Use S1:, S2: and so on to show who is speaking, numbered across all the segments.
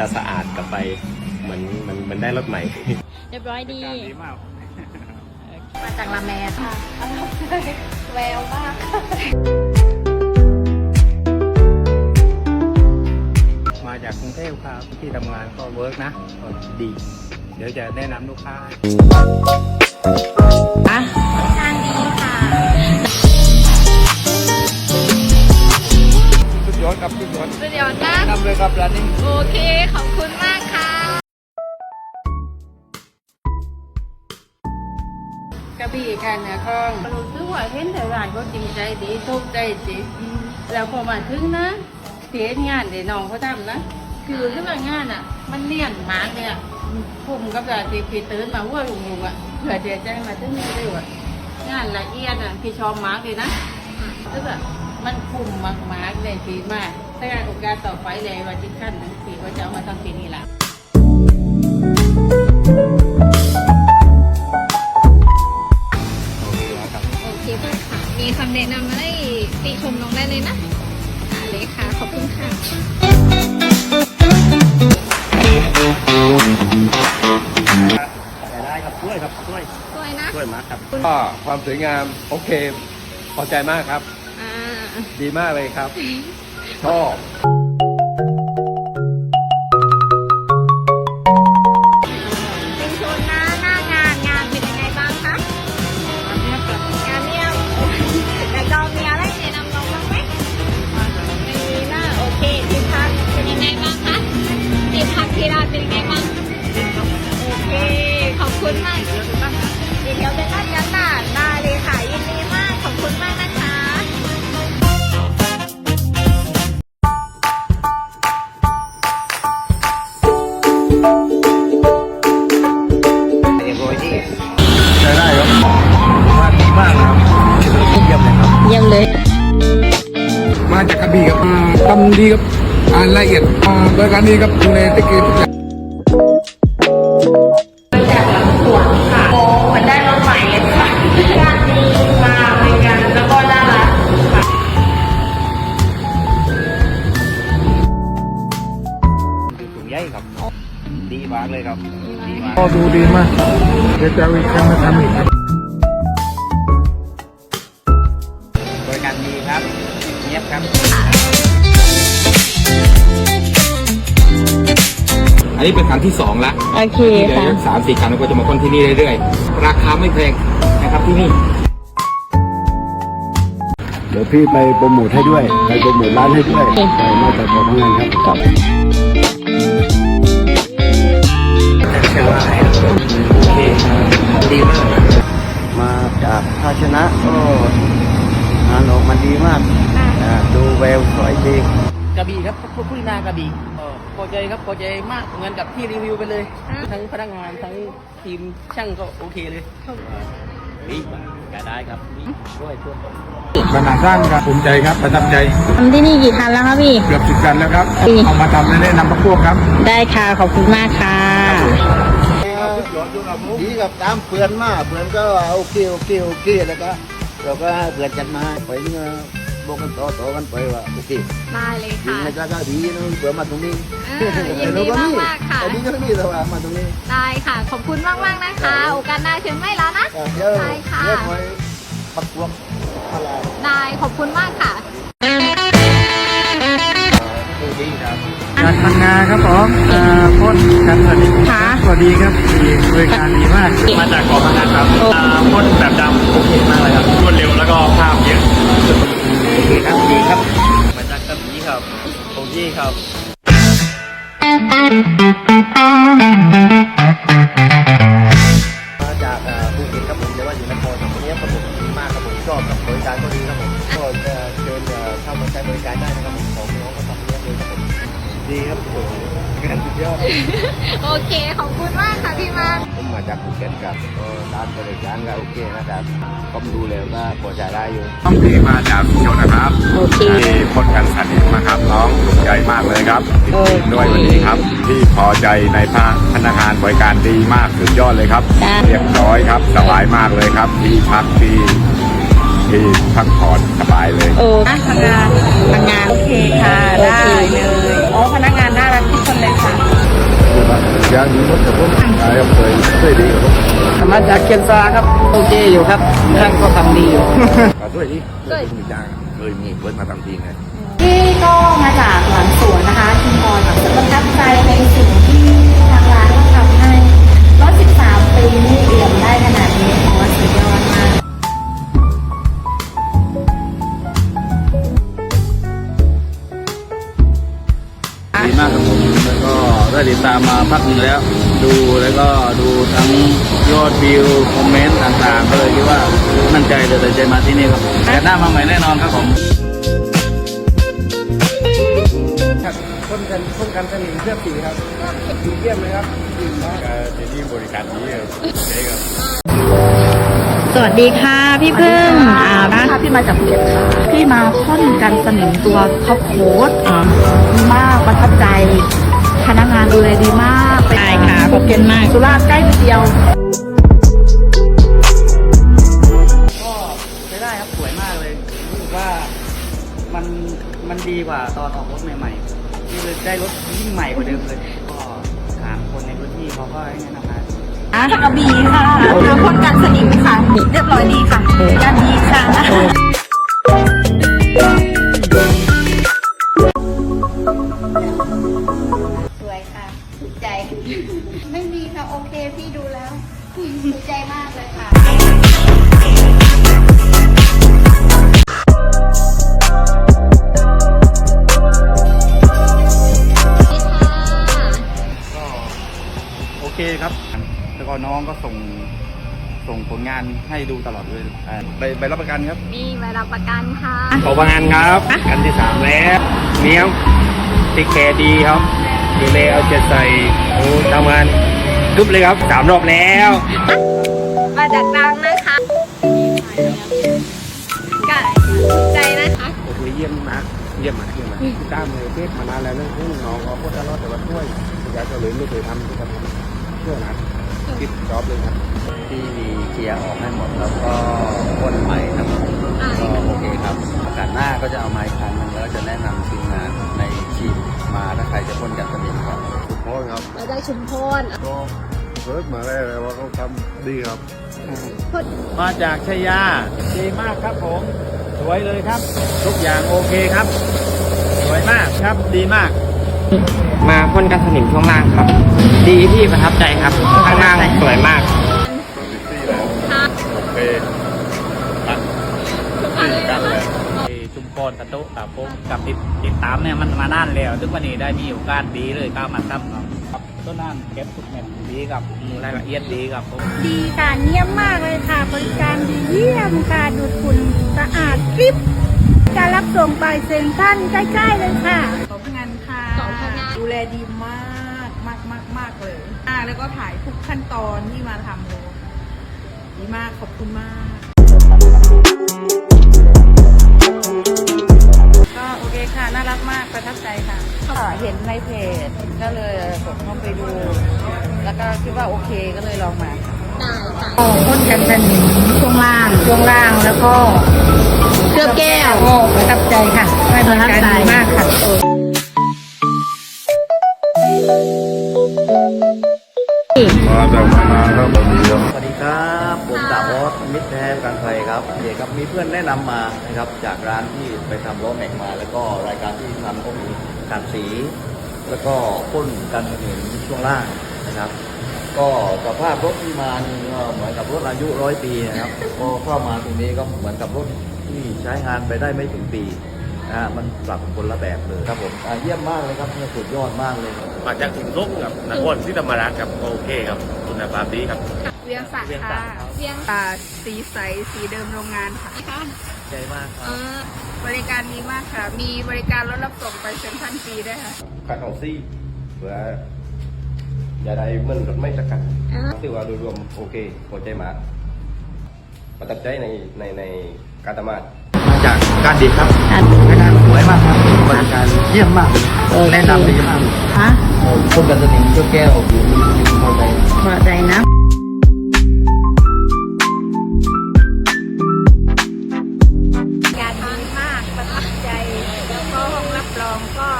S1: จะสะอาดกลับไปเหมือนเหมันมันได้รถใหม่
S2: เรียบร้อยดี
S3: ดีมาก
S2: มาจากละแมค่ะ
S4: แววมาก
S3: มาจากกรุงเทพครับที่ทำงานก็เวิร์กนะก็ดี เดี๋ยวจะแนะนำลูกค้าให้ อดครับสุดยอด
S2: สุดยอดนะ
S3: นำเลยครับร้านนี้
S2: โอเค ขอบคุณมากค่ะ
S4: กระบี่กันนะคองรู้สึกว่าเห็นแต่ร้านเขาจริงใจดีทุกใจดีแล้วพอมาถึงนะเสียงานเดี๋ยวน้องเขาทำนะ คือเรื่องงานอะ มันเลี่ยนมากเลยอะผมกับร้านที่พี่ตื่นมาว่าลุงลุงอะเผื่อเดียใจมาถึงนี่เลยว่ะงานละเอียดอะพี่ชอบมากเลยนะแล้วแบบ มันคุ้มมากๆเลยดีมากถ้าการโอกาสต่อไปเลยวันที่ขั้นนะพี่ว่าจะเอามาทำปีนี้ละ
S3: โอเคแล้วครับ
S2: โอเคค่ะ มีคำแนะนำมาได้ติชมน้องได้เลยนะอ่าเลยค่ะ ขอบคุณค่ะ
S1: ได้ครับช่วยครับช่วย
S2: สวยนะ
S1: ช่วยมากครับ
S3: ก็ความสวยงาม โอเค พอใจมากครับ
S2: อ่า
S3: ดีมากเลยครับ ชอบ
S2: กก็ดูดีมาก
S3: เดี๋ย
S4: ว
S5: จะเอาอีกครั้งมาทำอีกครับ
S3: บริการดีครับเงียบครับ
S6: อันนี้เป็นครั้งที่สองแล้ว
S2: โอเค
S6: ที่เดี๋ยว
S2: ค่ะ
S6: สามสี่ครั้งเราก็จะมาคนที่นี่เรื่อยๆ ราคาไม่แพงนะครับที่นี่
S7: เดี๋ยวพี่ไปโปรโมทให้ด้วย ไปโปรโมทร้านให้ด้วยไปมาจากของงานครับ
S3: เชื่อว่าโอเคดีมาก
S7: มาจากภาชนะก็งานออกมาดีมากอ่าดูแววสวยจริง
S4: กระบี่ครับผู้ผู้นากระบี่เออพอใจครับพอใจมากเหมือนกับที่รีวิวไปเลย ทั้งพนักงานทั้งทีมช่างก็โอเคเลย
S1: ดีก็ได้ครับช่วยช่วย
S5: ขนาดด้านครับภูมิใจครับประทับใจ
S2: ทำที่นี่กี่คันแล้วคะพี่
S5: เกือบสิบกันแล้วครับ
S2: อืม
S5: เอามาทำและแนะนำพวกพวกครับ
S2: ได้ค่ะ ขอบคุณมากค่ะ
S7: ดีกับตามเพื่อนมาเพื่อนก็โอเคโอเคโอเคแล้วก็เราก็ให้เพื่อนจัดมาไปเงี้ยบอกกันต่อต่อกันไปว่าโอเค
S2: ได้เลย
S7: ดี
S2: ค่ะ
S7: นะจ๊ะก็ดีนะเผื่อมาตรงนี้
S2: อ่ายินดีมากๆค่ะ
S7: อันนี้ก็นี่แต่ว่ามาตรงนี้
S2: ได้ค่ะขอบคุณมากมากๆนะคะ โอกาสหน้าเชิญไม่แล้วนะ
S7: เดี๋ยว
S2: ได้ค่ะ
S7: เดี๋ยวคอยปักพวกอะไร
S2: ได้ขอบคุณมาก
S5: การทำงานครับผมอ่าพ่นกันสวัสดี
S2: ค่ะ
S5: สวัสดีครับดีบริการดีมาก
S1: มาจากเกาะพังงานครับอ่าพ่นแบบดำโอเคมากเลยครับรวดเร็วแล้วก็ภาพเยอะ
S3: โอเคครับดีครับ
S1: มาจากกระบี่ครับโอเคครับ
S7: มาจากอ่าภูเก็ตครับผมแต่ว่าอยู่นครตรงนี้ครับผมดีมากครับผมชอบกับบริการก็ดีครับผมก็เอ่อเชิญเอ่อเข้ามาใช้บริการได้นะครับ ดีครับผมงานสุดยอด
S2: โอเค ขอบคุณมากค่ะพี่มัน
S7: ผมมาจากภูเก็ตครับก็ร้านบริการก็โอเคนะครับผมดูแล้วก็พอใจได้อยู่
S8: น้องที่มาจากชุมชนนะครับ
S2: โอเค
S8: ที่พ่นกันสันนิษนะครับน้องถูกใจมากเลยครับติดทีมด้วยวันนี้ครับที่พอใจในพนักงานบริการดีมากสุดยอดเลยครับ
S2: ได้
S8: เรียบร้อยครับสบายมากเลยครับที่พักที่ที่พักผ่อนสบายเลย
S2: โอ้
S4: ทำงาน
S2: ทำงาน
S4: โอเคค่ะ ได้เลยอ๋อ พนักงานน่ารักทุกคนเลยค่ะ
S9: อย่างนี้หมดครับผมขายครับเคยเคยดีครับผม
S10: มาจากเคียนซาครับ โอเคอยู่ครับท่านก็ทำดีอยู่
S9: ขอด้วยดิเคยมีจ้างเคยมีเปิดมาทำทีไง
S11: ที่ก็มาจากหลังสวนนะคะคุณพลอยประทับใจในสิ่งที่ทางร้านทำให้รถ13 ปีนี่เอี่ยมได้ขนาดนี้
S5: ติดตามมาพักหนึ่งแล้ว ดูแล้วก็ดูทั้งยอดวิวคอมเมนต์ต่างๆ ก็เลยคิดว่ามั่นใจเลยตัดใจมาที่นี่ครับแต่หน้ามาใหม่แน่นอนครับผม
S9: ครับคนกันคนกันสนิมเพื่อปีครับดีเยี่ยมเลยครับดีมาก
S12: ที่นี่บริการดีครับเจ๊ครับ
S11: สวัสดีค่ะพี่พึ่งอ่านะพี่มาจากภูเก็ตค่ะ พี่มาพ่นกันสนิมตัวข้าวโพดอ่าดีมากประทับใจ พนักงานดูแลดีมากใช่ค่ะขอบคุณมากสุราษฎร์ใกล้นิดเดียว
S3: ก็ใช้ได้ครับสวยมากเลยรู้สึกว่ามันมันดีกว่าตอนออกรถใหม่ๆนี่เลยได้รถยิ่งใหม่กว่าเดิมเลยก็ถามคนในพื้นที่เขาก็ให้แนะนำมา
S11: อะกระบี่ค่ะทำพ่นกันสนิมค่ะเรียบร้อยดีค่ะยาดีค่ะ
S13: ไม่มีค่ะ โอเค พี่ดูแล้วถูกใจมากเลยค่ะ
S3: ก็โอเคครับ แล้วก็น้องก็ส่งส่งผลงานให้ดูตลอดเลยอ่าใบใบรับประกันครับ
S11: มีใบรับประกันค่ะ
S5: ขอประงานครับ กันที่สามแล้วเนี้ยติแคร์ดีครับ ดูแลเอาใจใส่โอ้ทำงานกึบเลยครับสามรอบแล้ว
S11: มาจากตรังนะคะก็ใจนะคะ
S9: โอเคเยี่ยมมากเยี่ยมมากเยี่ยมมากติดตามเลยเทปมานานแล้วนะซึ่งน้องเขาโคตรตลอดแต่ว่าช่วยอยากจะเลยไม่เคยทำที่จะทำช่วยนะติดจอบเลยครับ
S3: ที่มีเคลียร์ออกให้หมดแล้วก็พ่นใหม่ครับก็โอเคครับโอกาสหน้าก็จะเอาไม้คันหนึงแล้วก็จะแนะนำทีมงานในที มมาถ้าใครจะพ่นกันสนิมครับ
S9: ทุกคนครับ
S11: มาจากชุมพร
S9: ก็เฟิร์สมาได้เลยว่าเขาทำดีครับ
S5: มาจากชัยยาดีมากครับผมสวยเลยครับ ทุกอย่างโอเคครับ สวยมากครับดีมาก
S3: มาพ่นกันสนิมช่วงล่างครับ ดีที่ประทับใจครับข้างล่างสวยมาก
S12: โอเคอะดีกันเลย
S3: ชุมพรกระโตุกับผมกับติดติดตามเนี่ยมันมานานแล้วซึ่งวันนี้ได้มีโอกาสดีเลยก้าวมาตั้มครับครับต้นน้ำเก็บทุกเม็ดดีกับรายละเอียดดีกับผม
S13: ดีค่ะเงียบมากเลยค่ะ บริการดีเยี่ยมค่ะดูดฝุ่นสะอาดกริบการรับส่งไปเซ็นทรันใกล้ๆเลยค่ะ
S10: สองพนักงานค่ะ
S11: สองพนักงาน
S10: ดูแลดีมากมากมากมากเลยอ่าแล้วก็ถ่ายทุกขั้นตอนที่มาทำเลยดีมากขอบคุณมากก็ โอเคก็เลยลองมาค่ะ
S11: ได้ค่ะ
S10: พ่นกันสนิมช่วงล่างช่วงล่างแล้วก็
S11: เคลือบแก้ว
S10: ก็ประทับใจค่ะให้บริการดีมากค่ะ
S9: มาจากมาครับผมดีครับ
S14: สวัสดีครับผมดาบอสมิตรแท้การไทยครับเดี๋ยวครับมีเพื่อนแนะนำมานะครับจากร้านที่ไปทำล้อแม็กมา แล้วก็รายการที่ทำก็มีการสี แล้วก็พ่นกันสนิมช่วงล่างนะครับ ก็สภาพรถที่มานี่ก็เหมือนกับรถอายุร้อยปีนะครับก็เข้ามาตรงนี้ก็เหมือนกับรถที่ใช้งานไปได้ไม่ถึงปีนะฮะมันปรับคนละแบบเลยครับผมอ่าเยี่ยมมากเลยครับเนี่ยสุดยอดมากเลย
S12: มาจากถึงลกกับนครที่ธรรมราชครับโอเคครับคุณภาพดีครับ
S10: เวียงศักดิ์ค่ะ
S11: เวียง
S10: ตาสีใสสีเดิมโรงงานค่ะ
S11: ค่ะ
S14: ใจมากครับ
S11: เออบ
S10: ริการดีมากค่ะ มีบริการรถรับส่งไปเซ็นทรัลฟรีด้วยค่ะ
S9: ขัดของซี่เพื่อ อย่าได้เหมันรถไม่สักคันถือว่าโดยรวมโอเคพอใจมากประทับใจในในในการทำงาน
S14: มาจากการดีครับรายการสวยมากครับบริการเยี่ยมมากแนะนำดีมาก
S10: ฮะ
S14: คนกันสนิมเจ้าแก้วอยู่มีพอใจ
S10: พอใจนะ
S13: การดีมากประทับใจแล้วก็ห้องรับรองก็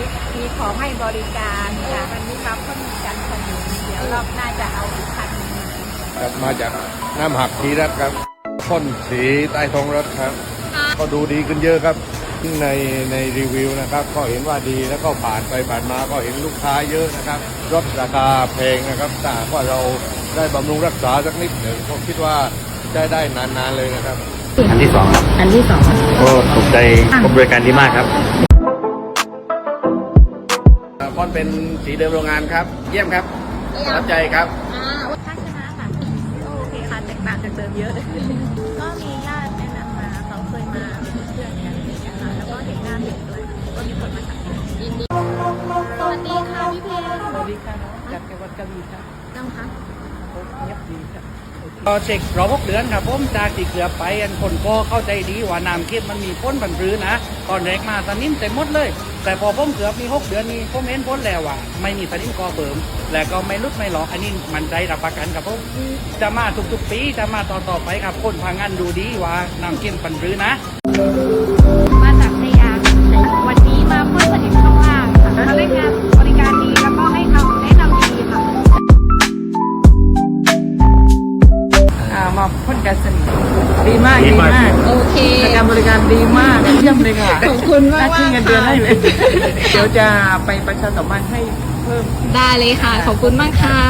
S13: มีมีของให้บริการค่ะวันนี้มาพ่นกันส
S2: รอบหน้าจะเอาอีกคันหนึ่งมา
S9: ครับมาจากน้ำหักทีรัตครับพ่นสีใต้ท้องรถครับ ก็ดูดีขึ้นเยอะครับในในรีวิวนะครับ ก็เห็นว่าดีแล้วก็ผ่านไปผ่านมาก็เห็นลูกค้าเยอะนะครับรถราคาแพงนะครับแต่หากว่าเราได้บำรุงรักษาสักนิดหนึ่งก็คิดว่าจะได้นานๆเลยนะครับ
S5: อันที่สองครับ
S2: อันที่สอง
S5: ก็ถูกใจบริการดีมากครับ
S9: พ่น เป็นสีเดิมโรงงานครับ เยี่ยมครับประทับใจครับ
S2: อ่าทัศนะค่ะโอเคค่ะแตกต่างจากเดิมเยอะ ก็มีญาติแนะนำมาเขาเคยมาเป็นเพื่อนกันอะไรอย่างเงี้ยค่ะแล้วก็เห็นหน้าเห็นด้วยก็มีคนมาสั่งยินดีสวัสดีค่ะพี่เพน
S15: สวัสดีค่ะจากจังหวัดกระบี่ครับ
S2: น้องคะ
S15: เงียบดีครั บพอเช็ครอพกเดือนครับผมจากที่เกือบไปอันคนก็เข้าใจดีว่าน้ำเก็บมันมีพ้นบันรื้อนะตอนแรกมาสนิมเต็มหมดเลย แต่พอผมเกือบมีหกเดือนนี้ผมเห็นพ้นแล้วว่าไม่มีสนิมกอเบิ่มและก็ไม่ลุดไม่หลอกอันนี้มันใจรับประกันครับผมจะมาทุกๆปีจะมาต่อๆไปครับคนพางานดูดีว่าน้ำเก็บปันรื้อนะ
S4: เยี่ยมเลยค่ะ
S2: ขอบคุณมากๆ
S4: น่ขึ้นเงินเดือนให้เลย เดี๋ยวจะไปประชาสัมพันธ์ให้เพิ่ม
S2: ได้เลยค่ะ ขอบคุณมากค่ะ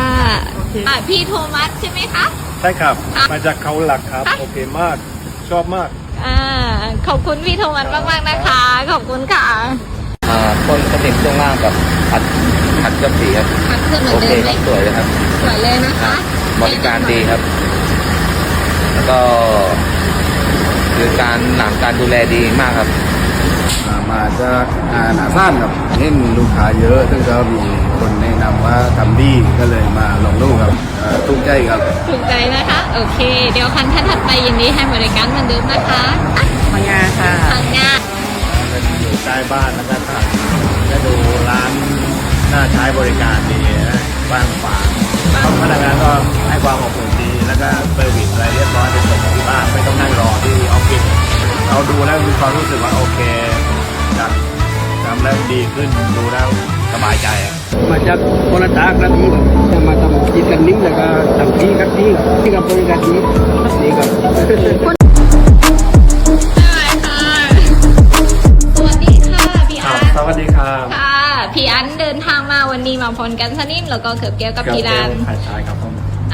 S4: โอเค
S2: อะ พี่โทมัสใช่ไหมคะ
S5: ใช่ครับ
S2: ค่ะ
S5: มาจากเขาหลักครับ
S2: ค่ะ
S5: โอเคมาก ชอบมาก
S2: อ่า ขอบคุณพี่โทมัสมากๆนะคะ ขอบคุณค่ะ
S16: อ่าคนสนิทช่วงล่างกับอัดอัดกับสีครับ
S2: พักขึ้นเหมือ
S16: โอนเค
S2: เดิม
S16: ค
S2: ไหม
S16: รับสวยเลยครับ
S2: สวยเลยนะคะ
S16: บริการดีครับ แล้วก็ คือการหลังการดูแลดีมากครับ
S9: มาจากอาหนาซ่านครับเห็นลูกค้าเยอะซึ่งก็มีคนแนะนำว่าทำดีก็เลยมาลองดูครับเอ่อถูกใจครับ
S2: ถูกใจนะคะ โอเค เดี๋ยวคันท่านถัดไปยินดีให้บริการเหมือนเดิมนะคะอะ
S4: มางานค่ะ
S2: ทางงาน
S5: อยู่ใกล้บ้านแล้วก็ทานและดูร้านน่าใช้บริการดีนะกว้างขวางพนักงานก็ให้ความอบอุ่นดี แล้วก็เซอร์วิสอะไรเรียบร้อยไปส่งที่บ้านไม่ต้องนั่งรอที่ออฟฟิศเราดูแล้วมีความรู้สึกว่าโอเคจากทำแล้วดีขึ้นดูแล้วสบายใจอะ
S15: มาจากโคราชกระบี่ครับจะมาทำกิจกันนิ่งแล้วก็ทำที่ครับที่ที่กับบริการดีดีครับ
S2: สวัสดีค่ะพี่
S5: ครั
S2: อั
S5: บ
S2: น
S5: สวัสดีครับ
S2: ค่ะ พี่อันเดินทางมาวันนี้มาพรกันสนิมแล้วก็เกือบเกี่ยวกับพี่รัน
S5: ขายชายครับผม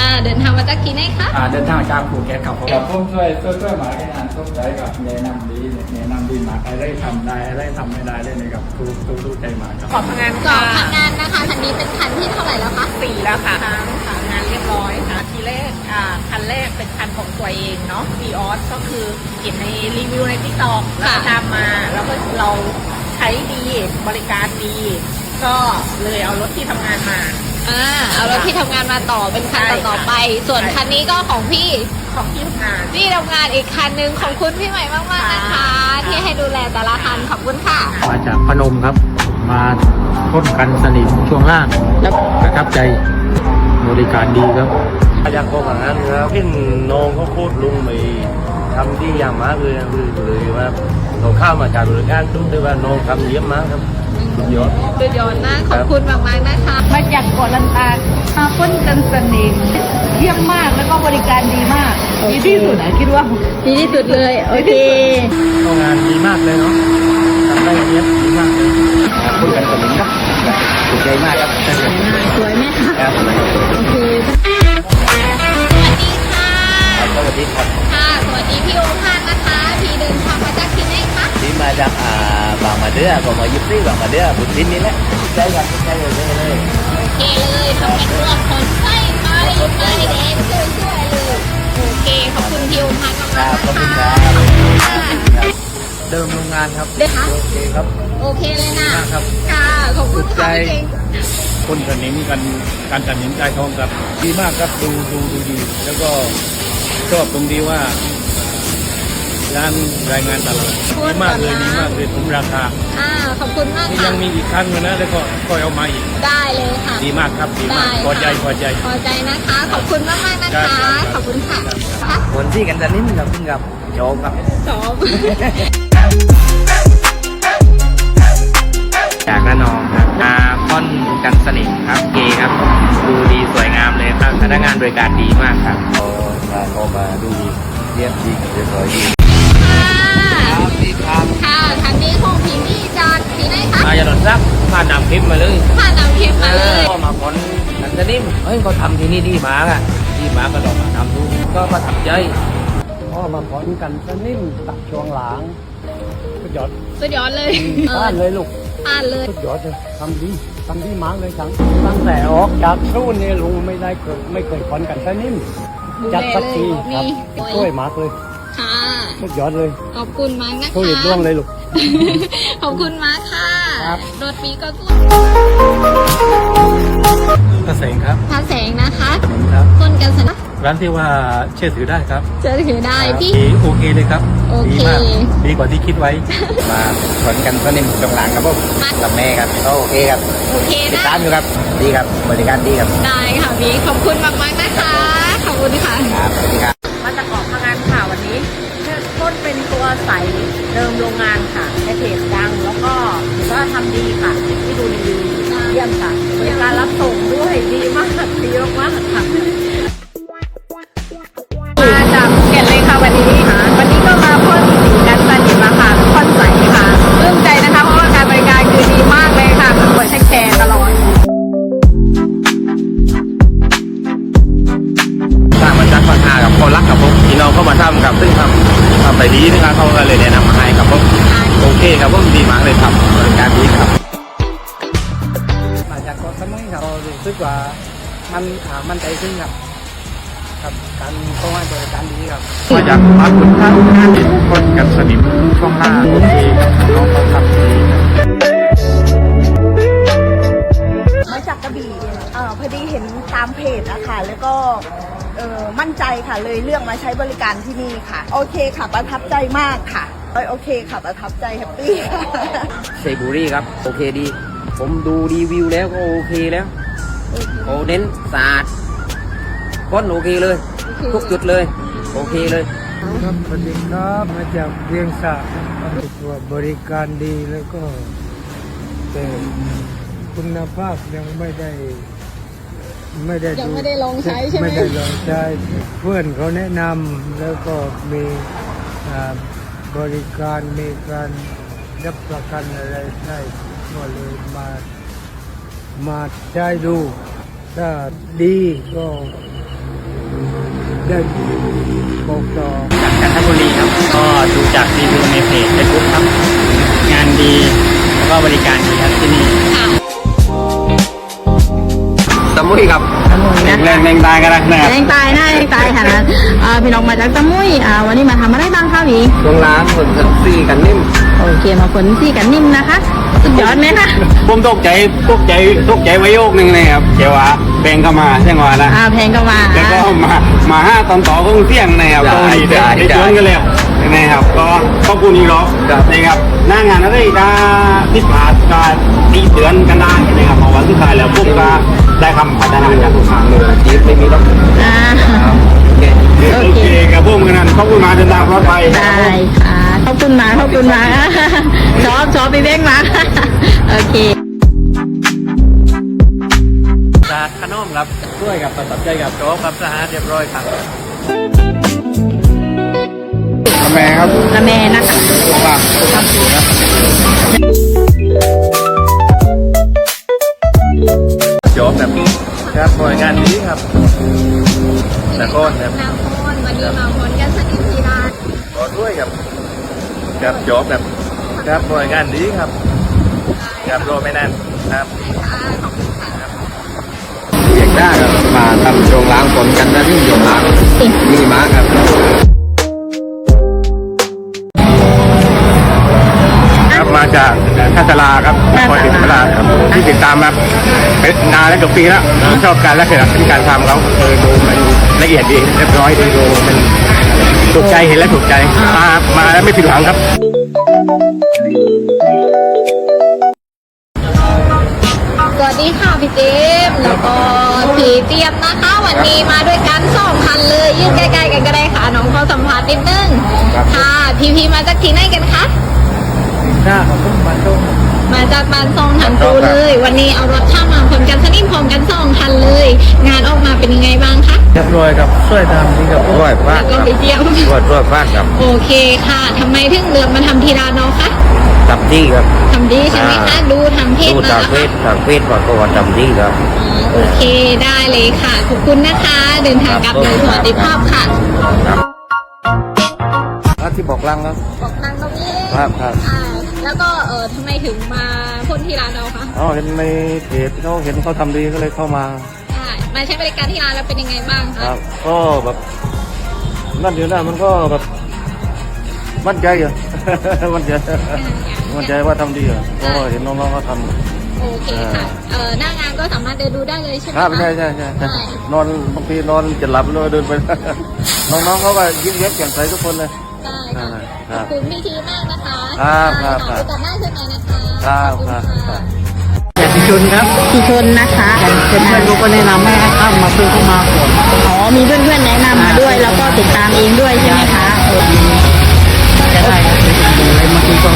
S2: อ่าเดินทางมาจากที่ไหนคะ
S5: อ่าเดินทางจากภูเก็ตครับผม
S17: กับผมช่วยช่วยช่วยหมาให้งานต้องใจกับแนะนำดีแนะนำดีหมาใครได้ทำได้ได้ทำไม่ได้เล่นในกับทุกทุกทุกใจหมาครับ
S10: ขอบงาน
S2: ก่อ
S10: ค่ะ
S2: พังงานนะคะคันนี้เป็นคันที่เท่าไหร่แล้วคะ
S10: สี่แล้วค่ะค่ะงานเรียบร้อยค่ะทีแรกอ่าคันแรกเป็นคันของตัวเองเนาะวีออสก็คือเห็นในรีวิวในทิกตอกแล้วก็ตามมา แล้วก็เราใช้ดีบริการดี ก็เลยเอารถที่ทำงานมา
S2: อ่าเอารถที่ทำงานมาต่อเป็นคัน
S10: ใช่
S2: ต่อ
S10: ค่ะ
S2: ๆไป ส่วน
S10: ใช่
S2: คันนี้ก็ของพี่
S10: ของที่ทำงาน
S2: พี่ทำงานอีกคันหนึ่งขอบคุณพี่ใหม่มากๆนะคะ
S10: ค่ะ
S2: ที่ให้ดูแลแต่ละคันขอบคุณค่ะ
S3: มาจากพนมครับ มาพ่นกันสนิมช่วงล่างประทับใจบริการดีครับ
S12: อยากบอกอย่างนั้นครับพี่น้องเขาโคตรลุงไปทำดีอย่างมากเลยนะคือเลยว่าเราเข้ามาจากบริการทุกที่ว่าน้องทำเยี่ยมมากครับ สุดยอด
S2: สุดยอดมากขอบคุณมากๆนะคะ
S10: มาจากเกาะลันตามาพ่นกันสนิมเยี่ยมมากแล้วก็บริการดีมากดีที่สุดนะคิดว่า
S2: ดีที่สุดเลย โอเค
S5: ทำงานดีมากเลยเนาะทำได้เนี้ยดีมากเลย
S16: คุยกันสนิทครับถูกใจมากครับ
S2: สวยไหมคะ
S16: ครับ
S2: โอเคสวัสดีค่ะ
S16: สวัสดีครับ
S2: ค่ะสวัสดีพี่โอภาสนะคะ ที่มาจาก
S16: อ่าบางมาเดือก็มายุบซี่บางมาเดือบุญทินนี่แหละใจกันใจเลยเลย
S2: โอเคเลยทำเป็นตัวคนไส้ไปไปแดงสวยๆเลยโอเคขอบคุณพี่โอภาสมากๆ
S16: ครั
S2: นะ
S16: บขอบคุณ
S2: คะ
S16: ครับ
S2: ขอบคุณค่ะ
S5: เดิมโรงงานครับ
S2: เด็กคะ
S5: โอเคครับ
S2: โอเคเลยนะ
S5: ครับ
S2: ค่ะขอบคุณ
S5: ถูกใจ
S2: ค่ะพี่เก่ง
S5: คนสนิมกันการสนิมใจทองครับ ดีมากครับดูดูดูดี แล้วก็ชอบตรงที่ว่า ร้านรายงานตลาดดีมากเลยดีมากเลยคุ้มราคา
S2: อ่าขอบคุณมาก
S5: นี่
S2: ค่ะ
S5: ยังมีอีกครั้งนึงนะแล้วก็ก็เอามาอีก
S2: ได้เลยค่ะ
S5: ดีมากครับดีมาก
S2: ได้
S5: พอใจ
S2: ค่ะ
S5: พอใจ
S2: พอใจนะคะ ขอบคุณมากมากๆนะ
S5: ครั
S2: คะ
S5: บ
S2: ขอบคุณค่ะค่ะ
S16: คนที่กันสนิทครับซึ่งกับโจมครับ
S2: ชอบ
S3: จากระนองครับอ่าพ่อนกันสนิทครับเกครับ ดูดีสวยงามเลยครับพนักงานบริการดีมากครับ
S18: พองานออกมาดูเรียบดีเรียบร้อยดี
S2: ค่ะค่ะทางนี้ของพี่นี่จากที่ไหนคะ
S3: มาจะหลดซักผ่านนำคลิปมาเลย
S2: ผ่านนำคลิปมาเลย
S3: ก็มาพ้นกันสนิมเฮ้ยเขาทำที่นี่ดีมากอะดีมากก็ลองมาทำดูก็ประทับใจ
S19: ก็มาผลกันสนิ่มตักช่วงหลังสุดยอด
S2: สุดยอดเลยเออ
S19: ผ่านเลยลูก
S2: ผ่านเลย
S19: สุดยอดเลยทำดีทำดีมากเลยทั้งตั้งแต่ออกจากสู้นี่ลุงไม่ได้เคยไม่เคยผลกันสนิ่มจัดสักทีครับ
S2: นี่
S19: ช่วยมากเลย
S2: ค่ะ
S19: สุดยอดเลย
S2: ขอบคุณมากนะคะ
S19: ช่วยร่วงเลยลูก
S2: ขอบคุณมากค่ะ
S19: ครับ
S2: รถปีก็กุ้
S19: กระเสงครับ
S2: พาแสงนะคะ
S19: ครับ
S2: คนกันสนะ
S19: ร้านที่ว่าเชื่อถือได้ครับ
S2: เจอถือได้พี่
S19: ดีโอเคเลยครับ
S2: โอเค
S19: ดีมากดีกว่าที่คิดไว้
S18: มาผลกันสนิมตรงหลังครับผมกับแม่ครับก็โอเคครับ
S2: โอเค
S18: ติด
S2: นะ
S18: ตามอยู่ครับ ดีครับ บริการดีครับ
S2: ได้ค่ะพี่ขอบคุณมากมากๆนะคะ
S10: เดิมโรงงานค่ะในเพจดัง แล้วก็ถือว่าทำดีค่ะ ที่ดูรีวิวเยี่ยมค่ะบริการรับส่งด้วยดีมากดีมากๆค่ะ การต้อ
S5: งให้บริการดีครับ
S19: มาจากบ้านคุ
S8: ณครับคนกันสนิมช่วงหน้าโอเคครับน้องเขาทำดี
S6: มาจากกระบี่เอ่อพอดีเห็นตามเพจนะคะแล้วก็เอ่อมั่นใจค่ะเลยเลือกมาใช้บริการที่นี่ค่ะ โอเคค่ะประทับใจมากค่ะเอ้ยโอเคค่ะประทับใจแฮปปี้ค่ะ
S3: เซบุรีครับ โอเคดี ผมดูรีวิวแล้วก็โอเคแล้วโอเน้นสะอาด พ่นโอเคเลย ทุกจุดเลย โอเคเลย
S19: ครับสวัสดีครับมาจากเวียงสะรู้สึกว่าบริการดีแล้วก็แต่คุณภาพยังไม่ได้ ไม่ได้
S2: ยังไม่ได้ลองใช้ใช่ไหม
S19: ไม่ได้ลองใช้เพื่อนเขาแนะนำแล้วก็มีบริการมีการรับประกันอะไรได้ก็เลยมามาใช้ดู ถ้าดีก็ ได้บอกต่อ
S3: จากจันทบุรีครับ ก็ดูจากรีวิวในเพจเฟซบุ๊กครับ งานดี แล้วก็บริการดีครับที่นี่
S18: สมุยครับแรงแรงตายกันนะ
S2: แรงตายนะแรงตายค่ะนะอ่าพี่น้องมาจากสมุยอ่าวันนี้มาทำอะไรบ้างคะพี่
S18: ตรงร้านผลกันซี่กันนิ่ม
S2: โอเคมาฝนซี่กันนิ่มนะคะ สุดยอดไหมคะ
S18: ผมตกใจตกใจตกใจไว้โยกหนึ่งเลยครับเจ้าว่าแบงเข้ามาใช่ไหมนะ
S2: อ่าเพลงก็มา
S18: แล้วก็มามาห้าตอนต่อคงเที่ยงนะครับก็ดีได้ได้ชวนกันแล้วนะครับก็ขอบคุณอีกรอบนะครับหน้างานอะไรก็ที่ผ่านก็ตีเดือนกันได้นะครับพอวันสุดท้ายแล้วผมก็ได้คำพัฒนาจากทุกครั้งเลยจีบไม่มีต้อง
S2: อ่า
S18: โอเค
S2: โอ
S18: โอ
S2: เค
S18: เคกับผมกันนั้นขอบคุณมาเดินทางปลอดภัย
S2: ได้ค่ะ ขอบคุณมากขอบคุณมากชอบชอบพี่เบ้งมากโอเค
S5: จากขนมครับด้วยกับประทับใจกับโจ๊กครับสะอาดเรียบร้อยครับ
S9: แม่ครับ
S2: ละแม่นะคะ
S5: โจ๊กแบบครับบริการดีครับแต่ก็แบบ
S2: นาพนวันนี้มาพนกันสนิทที่ร้าน
S5: ขอด้วยครับ กับโจ๊กแบบครับบริการดีครับกับโรไม่นานครับ
S18: เรียกได้ครับมาทำโรงล้างผลกันนะที่โรงล้างดีมากครับ
S8: ครับมาจากทัศลาครับครศรีธรรมราครับที่ติดตามมาเป็นนานแล้วเกือบปีแล้วชอบการและเสร็จที่การทำเขาเออดูมันละเอียดดีเรียบร้อยดีดูมันถูกใจเห็นแล้วถูกใจมามาแล้วไม่ผิดหวังครับ
S2: สวัสดีค่ะพี่เจมส์แล้วก็พี่เตียมนะคะ วันนี้มาด้วยกันสองคันเลยยืนใกล้ๆกันก็ได้ค่ะน้องเขาสัมภาษณ์นิดนึงค่ะ พี่พีมาจากที่ไหนกันคะ
S19: หน้าของผมมาโชค
S2: มาจากบ้านซองทันตูเลย วันนี้เอารถข้ามมาพร้อมกันสนิทพร้อมกันสองคันเลย งานออกมาเป็นยังไงบ้างคะ
S9: เรียบร้อยครับช่วยทำนี่กับร้อยฟา
S2: แล้
S9: ด
S2: วก็
S9: ครับ
S2: ไปเที่ยว
S9: รวดรวดฟาดครับ
S2: โอเคค่ะทำไมถึงเลือกมาทำทีราโนคะ
S9: ทำดีครับ
S2: ทำดีใช่ไหมคะดูทางเพจ
S9: ดู
S2: มา
S9: จาก
S2: แล้ว
S9: เฟ
S2: ค่ะ
S9: ซจากเฟซว่าก็ว่าทำดีครับ
S2: อ๋อโอเคได้เลยค่ะขอบคุณนะคะ เดินทางกลับโดยสวัสดิภาพค่ะ
S9: ครับที่บอกลังครับ
S2: บอกนางตรงนี้
S9: ครับครับ
S2: อ่า แล้วก็เออทำไมถึงมาพ่นที่ร้านเราคะ
S9: อ๋อเห็นในเพจเขาเห็นเขาทำดีก็เลยเข้ามา
S2: อ่ามาใช้บริการที่ร้านแล้วเป็นยังไงบ้าง
S9: ค
S2: คะ
S9: รับ ก็แบบนั่นอยู่นะมันก็แบบมั่นใจอะ มั่นใจมั่นใจว่าทำดีอะเพราะว่าเห็นน้องๆเขาทำ
S2: โอเคค่ะเออหน้างานก็สามารถเดินดูได้เลยใช่ไหม
S9: ครับ
S2: คะ
S9: ใช่ใช่ใช่ใช่
S2: ใช่
S9: นอนบางทีนอนจะหลับแล้วเดินไป น้องๆเขาก็ยิ้มแย้มแจ่มใสทุกคนเลย
S2: ได้ค่ะ
S9: ค
S2: ข
S9: รั
S2: อบบ คุณพี่ทีมากนะคะ
S9: ครับครับครับ
S2: กาสหน้าเชิญใหม่นะคะ
S9: ครับ
S2: ขอณ
S9: ครับ
S2: ค่ะ
S3: จากชุชนครับ
S6: กี่คนนะคะ
S3: เพื่อนๆก็แนะนำให้เข้ามาเพื่อนเข้ามาก่อน
S6: อ๋อมีเพื่อนๆแนะนำมาด้วย แล้วก็ติดตามเองด้วยใช่ไหมคะ
S3: จะได้อะไรบางทีก็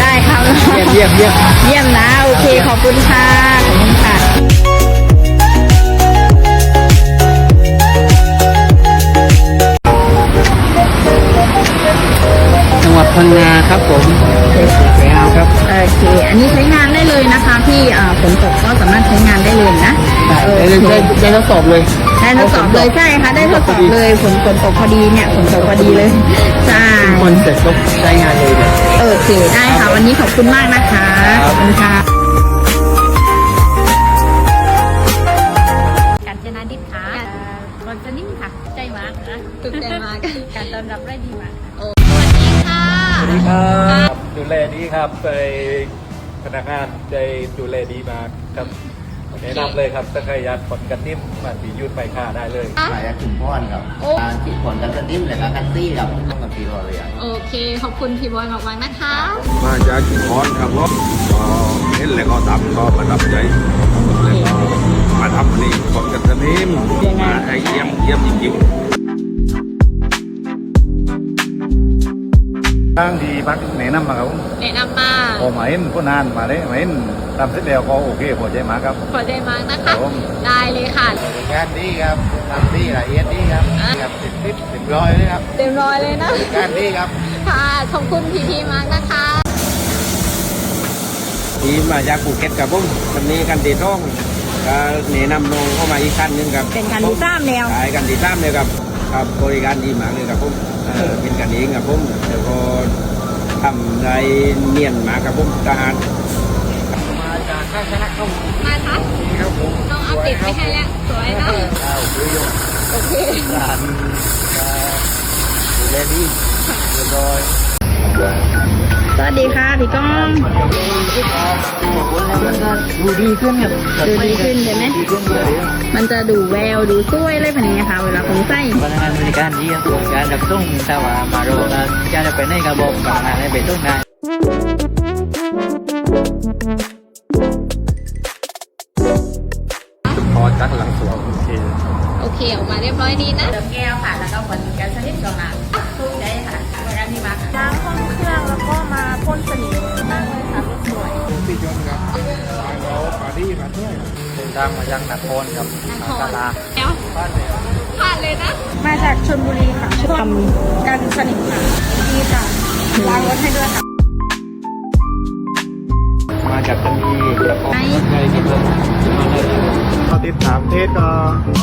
S6: ได้ครับ
S3: เยี่ยมเยี่ยมเยี่ยม
S6: เยี่ยมนะ โอเค ขอบคุณค่ะ ขอบคุณค่ะ
S3: หวัดพังงาครับผมไปเอาครับ
S6: โอเค อันนี้ใช้งานได้เลยนะคะพี่อ่าฝนตกก็สามารถใช้งานได้เลยนะ
S3: ได้ได้ได้ได้ทดสอบเลย
S6: ได้ทดสอบเลยใช่ค่ะได้ทดสอบเลยฝนฝนตกพอดีเนี่ยฝนตกพอดีเลยใช่
S3: คนเสร็จก็ใช้งานเลยเนี่ย
S6: โอเคได้ค่ะ วันนี้ขอบคุณมากนะคะขอบคุณค่ะ
S10: ดู
S8: แลดีครับไปพนักงานใจดูแลดีมากครับแนะนำเลยครับถ้าใครอยากผ่อนกันนิ่มมาปียุทธไปค่าได้เลย
S14: หมายจากชุมพรครับ
S2: โอ้
S14: อ่าที่ผลกันกระดิ่มเลยครับกันซี่ครับต้องกับปีรอเลยอะ
S2: โอเค ขอบคุณพี่บอยมากๆนะคะ
S9: มาจากชุมพรครับผมก็เห็นแล้วก็ทำก็ประทับใจแล้วก็มาทำนี่คนกันสนิมมาให้เยี่ยมเยี่ยมจริงๆ
S8: ตั้งดีพักแนะนำมาครับ
S2: แนะนำมา
S8: พอมาเห็นก็นานมาเลยมาเห็นทำเสร็จแล้วก็โอเคพอใจมากครับ
S2: ขอใจมากนะ
S8: ครั
S2: คะ
S8: บผม
S2: ได้เลยค่ะ
S14: งานดีครับทำดีละเอียดดีครับ
S2: อะ
S14: ครับสิบสิบสิบร้อยเลยครับ
S2: เต็มร้อยเลยนะ
S14: งานดีครับ
S2: ค่ะขอบคุณพี่พีมากนะคะ
S18: ทีมมาจากภูเก็ตครับผมวันนี้กันตีท่องก็แนะนำน้องเข้ามาอีกขั้นหนึ่งครับ
S6: เป็นการดีซ้ำแนว
S18: ขายกันตีซ้ำเลยครับ ครับบริการดีมากเลยครับผมเอ่อเป็นกันเองครับผมแล้วก็ทำไรเนียนมากครับผมทหาร
S2: มาคะน้องอัปเดตไม่ให้แล้ว สวยเนาะโอเค
S14: งานดูแลดีเรียบร้อย
S6: สวัสดีค่ะพี่ก้อง
S3: ดูดีขึ้นครับ
S6: ดูดีขึ้นใช่ไหมมันจะดูแววดูสวยอะไรแบบนี้ค่ะเวลาผมใส่
S3: พนักงานบริการดีครับการรับส่งถ้าว่ามาโรงงานจะไปไหนก็บอกพนักงานให้ไปส่งได้
S8: พอจักหลังสวมโอเค
S2: โอเคออกมาเรียบร้อยดีนะ
S10: เติมแก้วค่ะแล้วก็ผลการสนิทก็มาถูก
S6: เดิ
S3: นทางมาจากนครครับ
S2: นค
S3: ตารลา
S2: แล้วผ่านเลยนะ
S6: มาจากชลบุรีค่ะทำการสนิมค่ะดีค่ะล้างรถให้ด้วยค่ะ
S8: มาจากจันทีแล้วก็
S2: ไหน
S8: ใช่ครับผมมาเลย
S14: เขาติดตามเทศก็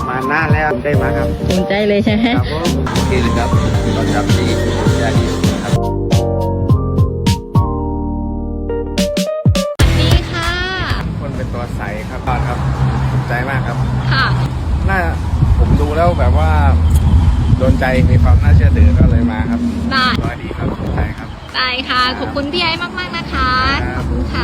S14: มานานแล้วได้มาครับ
S6: ภูมิใจเลยใช่ไหม
S14: ครับผม
S18: โอเคเลยครับตอนรับดีได้ดีครับ
S9: ดี แล้วแบบว่าโดนใจมีความน่าเชื่อถือก็เลยมาครับ
S2: ได้
S9: ร้อยดีครับสนใจครับ
S2: ได้ค่ะ ขอบคุณพี่ไอ้มาก ๆ นะคะ
S9: ครับ
S2: ขอบคุณค่ะ